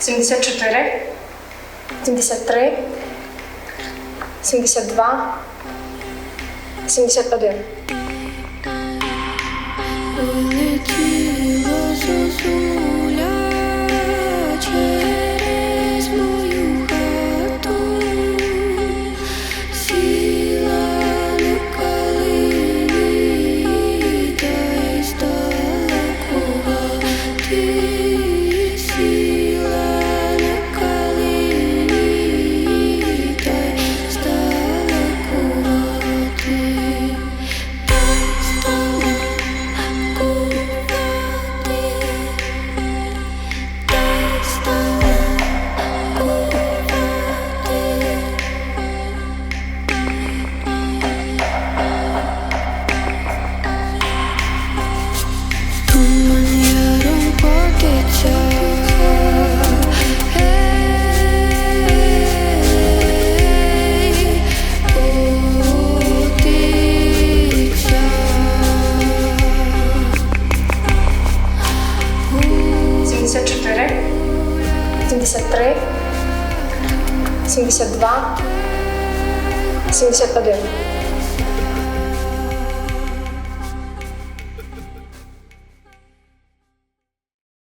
74, 73, 72, 71. 74, 73, 72, 71.